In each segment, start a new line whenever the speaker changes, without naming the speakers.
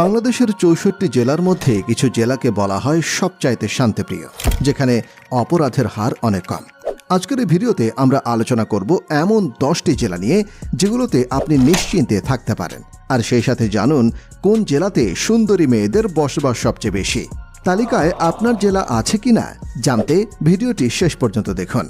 বাংলাদেশের চৌষট্টি জেলার মধ্যে কিছু জেলাকে বলা হয় সবচাইতে শান্তিপ্রিয় যেখানে অপরাধের হার অনেক কম আজকের এই ভিডিওতে আমরা আলোচনা করব এমন দশটি জেলা নিয়ে যেগুলোতে আপনি নিশ্চিন্তে থাকতে পারেন আর সেই সাথে জানুন কোন জেলাতে সুন্দরী মেয়েদের বসবাস সবচেয়ে বেশি তালিকায় আপনার জেলা আছে কি না জানতে ভিডিওটি শেষ পর্যন্ত দেখুন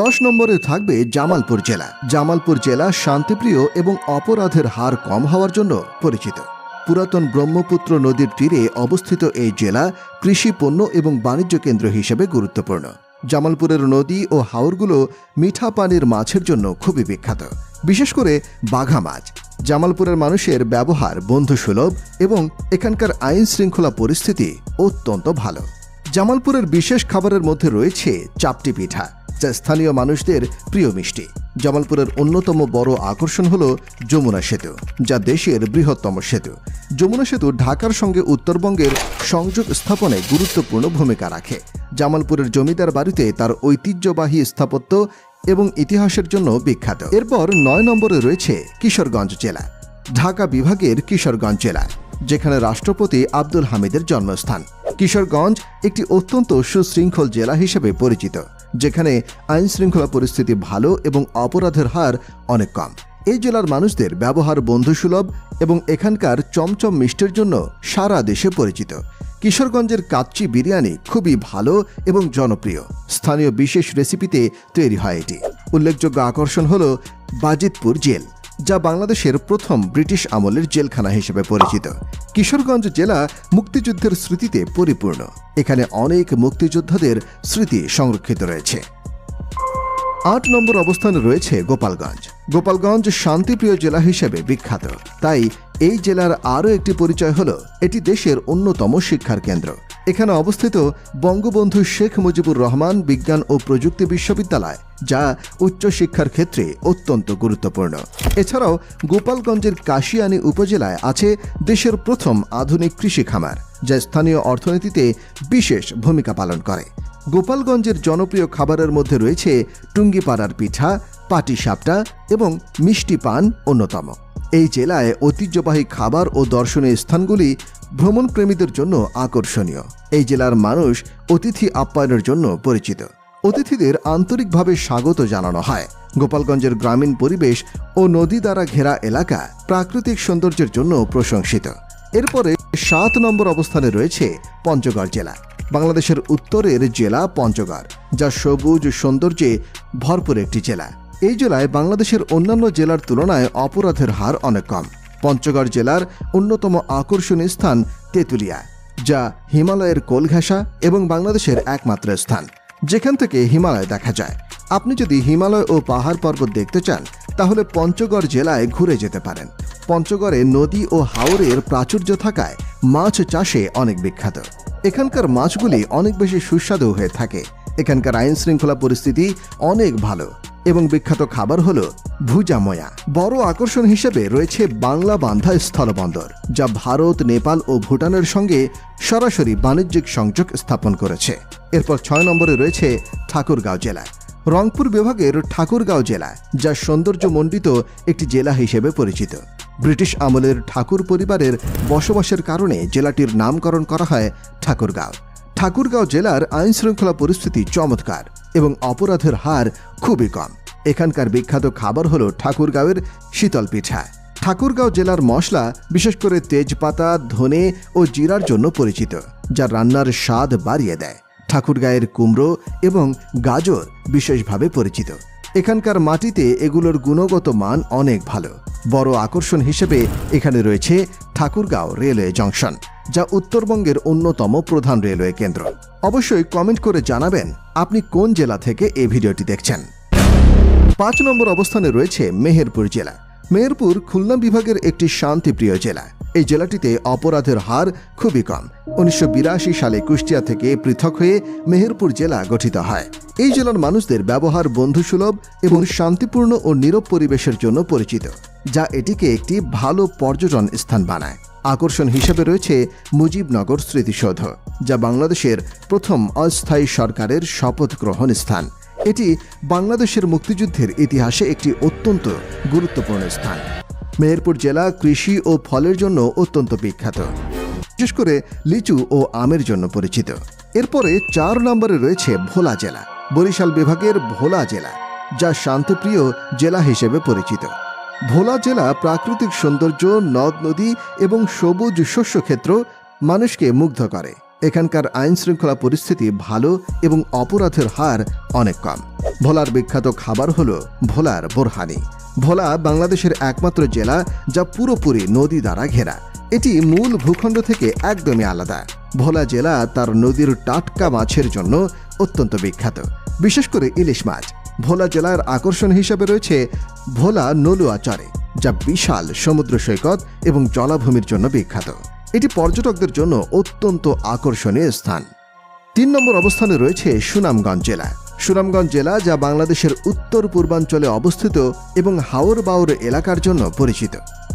দশ নম্বরে থাকবে জামালপুর জেলা জামালপুর জেলা শান্তিপ্রিয় এবং অপরাধের হার কম হওয়ার জন্য পরিচিত পুরাতন ব্রহ্মপুত্র নদীর তীরে অবস্থিত এই জেলা কৃষি পণ্য এবং বাণিজ্য কেন্দ্র হিসেবে গুরুত্বপূর্ণ জামালপুরের নদী ও হাওরগুলো মিঠা পানির মাছের জন্য খুবই বিখ্যাত বিশেষ করে বাঘা মাছ জামালপুরের মানুষের ব্যবহার বন্ধুসুলভ এবং এখানকার আইন শৃঙ্খলা পরিস্থিতি অত্যন্ত ভালো জামালপুরের বিশেষ খাবারের মধ্যে রয়েছে চাপটি পিঠা যা স্থানীয় মানুষদের প্রিয় মিষ্টি জামালপুরের অন্যতম বড় আকর্ষণ হল যমুনা সেতু যা দেশের বৃহত্তম সেতু যমুনা সেতু ঢাকার সঙ্গে উত্তরবঙ্গের সংযোগ স্থাপনে গুরুত্বপূর্ণ ভূমিকা রাখে জামালপুরের জমিদার বাড়িতে তার ঐতিহ্যবাহী স্থাপত্য এবং ইতিহাসের জন্য বিখ্যাত এরপর নয় নম্বরে রয়েছে কিশোরগঞ্জ জেলা ঢাকা বিভাগের কিশোরগঞ্জ জেলা যেখানে রাষ্ট্রপতি আব্দুল হামিদের জন্মস্থান কিশোরগঞ্জ একটি অত্যন্ত সুশৃঙ্খল জেলা হিসেবে পরিচিত যেখানে আইন শৃঙ্খলা পরিস্থিতি ভালো এবং অপরাধের হার অনেক কম এই জেলার মানুষদের ব্যবহার বন্ধুসুলভ এবং এখানকার চমচম মিষ্টির জন্য সারা দেশে পরিচিত কিশোরগঞ্জের কাচ্চি বিরিয়ানি খুবই ভালো এবং জনপ্রিয় স্থানীয় বিশেষ রেসিপিতে তৈরি হয় এটি উল্লেখযোগ্য আকর্ষণ হল বাজিতপুর জেল যা বাংলাদেশের প্রথম ব্রিটিশ আমলের জেলখানা হিসেবে পরিচিত কিশোরগঞ্জ জেলা মুক্তিযুদ্ধের স্মৃতিতে পরিপূর্ণ এখানে অনেক মুক্তিযোদ্ধাদের স্মৃতি সংরক্ষিত রয়েছে আট নম্বর অবস্থানে রয়েছে গোপালগঞ্জ গোপালগঞ্জ শান্তিপ্রিয় জেলা হিসেবে বিখ্যাত তাই এই জেলার আরও একটি পরিচয় হল এটি দেশের অন্যতম শিক্ষার কেন্দ্র এখানে অবস্থিত বঙ্গবন্ধু শেখ মুজিবুর রহমান বিজ্ঞান ও প্রযুক্তি বিশ্ববিদ্যালয় যা উচ্চশিক্ষার ক্ষেত্রে অত্যন্ত গুরুত্বপূর্ণ এছাড়াও গোপালগঞ্জের কাশিয়ানি উপজেলায় আছে দেশের প্রথম আধুনিক কৃষি খামার যা স্থানীয় অর্থনীতিতে বিশেষ ভূমিকা পালন করে গোপালগঞ্জের জনপ্রিয় খাবারের মধ্যে রয়েছে টুঙ্গিপাড়ার পিঠা পাটি সাপটা এবং মিষ্টি পান অন্যতম এই জেলায় ঐতিহ্যবাহী খাবার ও দর্শনীয় স্থানগুলি ভ্রমণপ্রেমীদের জন্য আকর্ষণীয় এই জেলার মানুষ অতিথি আপ্যায়নের জন্য পরিচিত অতিথিদের আন্তরিকভাবে স্বাগত জানানো হয় গোপালগঞ্জের গ্রামীণ পরিবেশ ও নদী দ্বারা ঘেরা এলাকা প্রাকৃতিক সৌন্দর্যের জন্য প্রশংসিত এরপরে সাত নম্বর অবস্থানে রয়েছে পঞ্চগড় জেলা বাংলাদেশের উত্তরের জেলা পঞ্চগড় যা সবুজ সৌন্দর্যে ভরপুর একটি জেলা এই জেলায় বাংলাদেশের অন্যান্য জেলার তুলনায় অপরাধের হার অনেক কম পঞ্চগড় জেলার অন্যতম আকর্ষণীয় স্থান তেঁতুলিয়া যা হিমালয়ের কোলঘাসা এবং বাংলাদেশের একমাত্র স্থান যেখান থেকে হিমালয় দেখা যায় আপনি যদি হিমালয় ও পাহাড় পর্বত দেখতে চান তাহলে পঞ্চগড় জেলায় ঘুরে যেতে পারেন পঞ্চগড়ে নদী ও হাওরের প্রাচুর্য থাকায় মাছ চাষে অনেক বিখ্যাত এখানকার মাছগুলি অনেক বেশি সুস্বাদু হয়ে থাকে এখানকার আইন শৃঙ্খলা পরিস্থিতি অনেক ভালো এবং বিখ্যাত খাবার হল ভুজাময়া বড় আকর্ষণ হিসেবে রয়েছে বাংলা বান্ধা স্থলবন্দর যা ভারত নেপাল ও ভুটানের সঙ্গে সরাসরি বাণিজ্যিক সংযোগ স্থাপন করেছে এরপর ছয় নম্বরে রয়েছে ঠাকুরগাঁও জেলা রংপুর বিভাগের ঠাকুরগাঁও জেলা যা সৌন্দর্যমণ্ডিত একটি জেলা হিসেবে পরিচিত ব্রিটিশ আমলের ঠাকুর পরিবারের বসবাসের কারণে জেলাটির নামকরণ করা হয় ঠাকুরগাঁও ঠাকুরগাঁও জেলার আইন শৃঙ্খলা পরিস্থিতি চমৎকার এবং অপরাধের হার খুবই কম এখানকার বিখ্যাত খাবার হল ঠাকুরগাঁওয়ের শীতল পিঠা ঠাকুরগাঁও জেলার মশলা বিশেষ করে তেজপাতা ধনে ও জিরার জন্য পরিচিত যা রান্নার স্বাদ বাড়িয়ে দেয় ঠাকুরগাঁয়ের কুমড়ো এবং গাজর বিশেষভাবে পরিচিত এখানকার মাটিতে এগুলোর গুণগত মান অনেক ভালো বড় আকর্ষণ হিসেবে এখানে রয়েছে ঠাকুরগাঁও রেলওয়ে জংশন যা উত্তরবঙ্গের অন্যতম প্রধান রেলওয়ে কেন্দ্র অবশ্যই কমেন্ট করে জানাবেন আপনি কোন জেলা থেকে এই ভিডিওটি দেখছেন পাঁচ নম্বর অবস্থানে রয়েছে মেহেরপুর জেলা মেহেরপুর খুলনা বিভাগের একটি শান্তিপ্রিয় জেলা এই জেলাটিতে অপরাধের হার খুবই কম উনিশশো সালে কুষ্টিয়া থেকে পৃথক হয়ে মেহেরপুর জেলা গঠিত হয় এই জেলার মানুষদের ব্যবহার বন্ধুসুলভ এবং শান্তিপূর্ণ ও নীরব পরিবেশের জন্য পরিচিত যা এটিকে একটি ভালো পর্যটন স্থান বানায় আকর্ষণ হিসেবে রয়েছে মুজিবনগর স্মৃতিসৌধ যা বাংলাদেশের প্রথম অস্থায়ী সরকারের শপথ গ্রহণ স্থান এটি বাংলাদেশের মুক্তিযুদ্ধের ইতিহাসে একটি অত্যন্ত গুরুত্বপূর্ণ স্থান মেহেরপুর জেলা কৃষি ও ফলের জন্য অত্যন্ত বিখ্যাত বিশেষ করে লিচু ও আমের জন্য পরিচিত এরপরে চার নম্বরে রয়েছে ভোলা জেলা বরিশাল বিভাগের ভোলা জেলা যা শান্তপ্রিয় জেলা হিসেবে পরিচিত ভোলা জেলা প্রাকৃতিক সৌন্দর্য নদ নদী এবং সবুজ শস্যক্ষেত্র মানুষকে মুগ্ধ করে এখানকার আইন শৃঙ্খলা পরিস্থিতি ভালো এবং অপরাধের হার অনেক কম ভোলার বিখ্যাত খাবার হল ভোলার বোরহানি ভোলা বাংলাদেশের একমাত্র জেলা যা পুরোপুরি নদী দ্বারা ঘেরা এটি মূল ভূখণ্ড থেকে একদমই আলাদা ভোলা জেলা তার নদীর টাটকা মাছের জন্য অত্যন্ত বিখ্যাত বিশেষ করে ইলিশ মাছ ভোলা জেলার আকর্ষণ হিসেবে রয়েছে ভোলা নলুয়া চরে যা বিশাল সমুদ্র সৈকত এবং জলাভূমির জন্য বিখ্যাত এটি পর্যটকদের জন্য অত্যন্ত আকর্ষণীয় স্থান তিন নম্বর অবস্থানে রয়েছে সুনামগঞ্জ জেলা সুনামগঞ্জ জেলা যা বাংলাদেশের উত্তর পূর্বাঞ্চলে অবস্থিত এবং হাওর বাউর এলাকার জন্য পরিচিত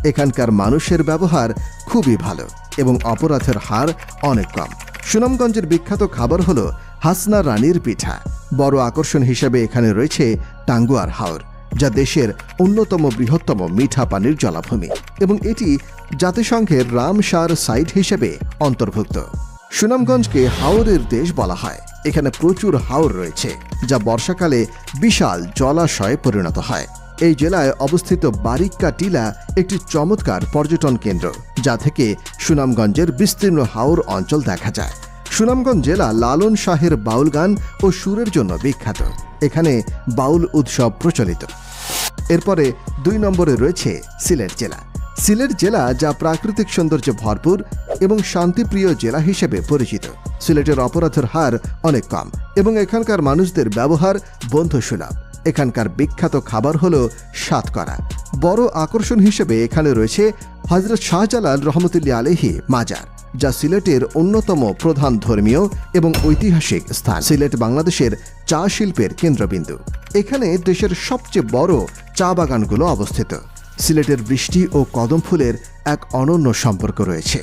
এখানকার মানুষের ব্যবহার খুবই ভালো এবং অপরাধের হার অনেক কম সুনামগঞ্জের বিখ্যাত খাবার হলো হাসনা রানীর পিঠা বড় আকর্ষণ হিসেবে এখানে রয়েছে টাঙ্গুয়ার হাওর যা দেশের অন্যতম বৃহত্তম মিঠা পানির জলাভূমি এবং এটি জাতিসংঘের রামসার সাইট হিসেবে অন্তর্ভুক্ত সুনামগঞ্জকে হাওরের দেশ বলা হয় এখানে প্রচুর হাওর রয়েছে যা বর্ষাকালে বিশাল জলাশয়ে পরিণত হয় এই জেলায় অবস্থিত বারিক্কা টিলা একটি চমৎকার পর্যটন কেন্দ্র যা থেকে সুনামগঞ্জের বিস্তীর্ণ হাওর অঞ্চল দেখা যায় সুনামগঞ্জ জেলা লালন শাহের বাউল গান ও সুরের জন্য বিখ্যাত এখানে বাউল উৎসব প্রচলিত এরপরে দুই নম্বরে রয়েছে সিলেট জেলা সিলেট জেলা যা প্রাকৃতিক সৌন্দর্যে ভরপুর এবং শান্তিপ্রিয় জেলা হিসেবে পরিচিত সিলেটের অপরাধের হার অনেক কম এবং এখানকার মানুষদের ব্যবহার বন্ধুসুলভ এখানকার বিখ্যাত খাবার হল সাতকরা বড় আকর্ষণ হিসেবে এখানে রয়েছে হজরত শাহজালাল রহমতুল্লি আলহি মাজার যা সিলেটের অন্যতম প্রধান ধর্মীয় এবং ঐতিহাসিক স্থান সিলেট বাংলাদেশের চা শিল্পের কেন্দ্রবিন্দু এখানে দেশের সবচেয়ে বড় চা বাগানগুলো অবস্থিত সিলেটের বৃষ্টি ও কদম ফুলের এক অনন্য সম্পর্ক রয়েছে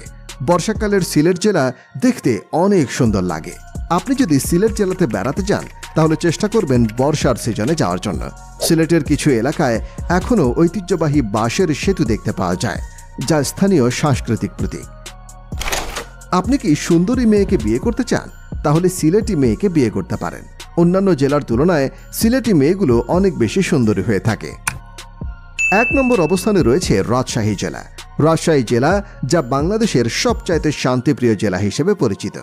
বর্ষাকালের সিলেট জেলা দেখতে অনেক সুন্দর লাগে আপনি যদি সিলেট জেলাতে বেড়াতে যান তাহলে চেষ্টা করবেন বর্ষার সিজনে যাওয়ার জন্য সিলেটের কিছু এলাকায় এখনও ঐতিহ্যবাহী বাঁশের সেতু দেখতে পাওয়া যায় যা স্থানীয় সাংস্কৃতিক প্রতীক আপনি কি সুন্দরী মেয়েকে বিয়ে করতে চান তাহলে সিলেটি মেয়েকে বিয়ে করতে পারেন অন্যান্য জেলার তুলনায় সিলেটি মেয়েগুলো অনেক বেশি সুন্দরী হয়ে থাকে এক নম্বর অবস্থানে রয়েছে রাজশাহী জেলা রাজশাহী জেলা যা বাংলাদেশের সবচাইতে শান্তিপ্রিয় জেলা হিসেবে পরিচিত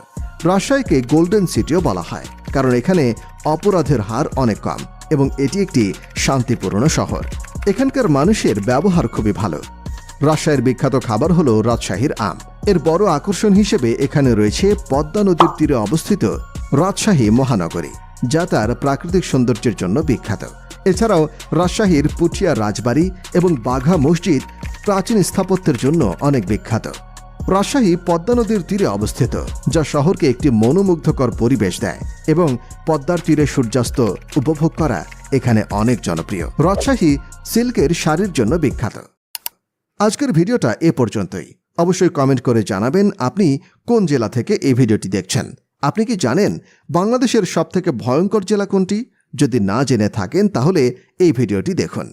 রাজশাহীকে গোল্ডেন সিটিও বলা হয় কারণ এখানে অপরাধের হার অনেক কম এবং এটি একটি শান্তিপূর্ণ শহর এখানকার মানুষের ব্যবহার খুবই ভালো রাজশাহীর বিখ্যাত খাবার হলো রাজশাহীর আম এর বড় আকর্ষণ হিসেবে এখানে রয়েছে পদ্মা নদীর তীরে অবস্থিত রাজশাহী মহানগরী যা তার প্রাকৃতিক সৌন্দর্যের জন্য বিখ্যাত এছাড়াও রাজশাহীর পুটিয়া রাজবাড়ি এবং বাঘা মসজিদ প্রাচীন স্থাপত্যের জন্য অনেক বিখ্যাত রাজশাহী পদ্মা নদীর তীরে অবস্থিত যা শহরকে একটি মনোমুগ্ধকর পরিবেশ দেয় এবং পদ্মার তীরে সূর্যাস্ত উপভোগ করা এখানে অনেক জনপ্রিয় রাজশাহী সিল্কের শাড়ির জন্য বিখ্যাত আজকের ভিডিওটা এ পর্যন্তই অবশ্যই কমেন্ট করে জানাবেন আপনি কোন জেলা থেকে এই ভিডিওটি দেখছেন আপনি কি জানেন বাংলাদেশের সবথেকে ভয়ঙ্কর জেলা কোনটি যদি না জেনে থাকেন তাহলে এই ভিডিওটি দেখুন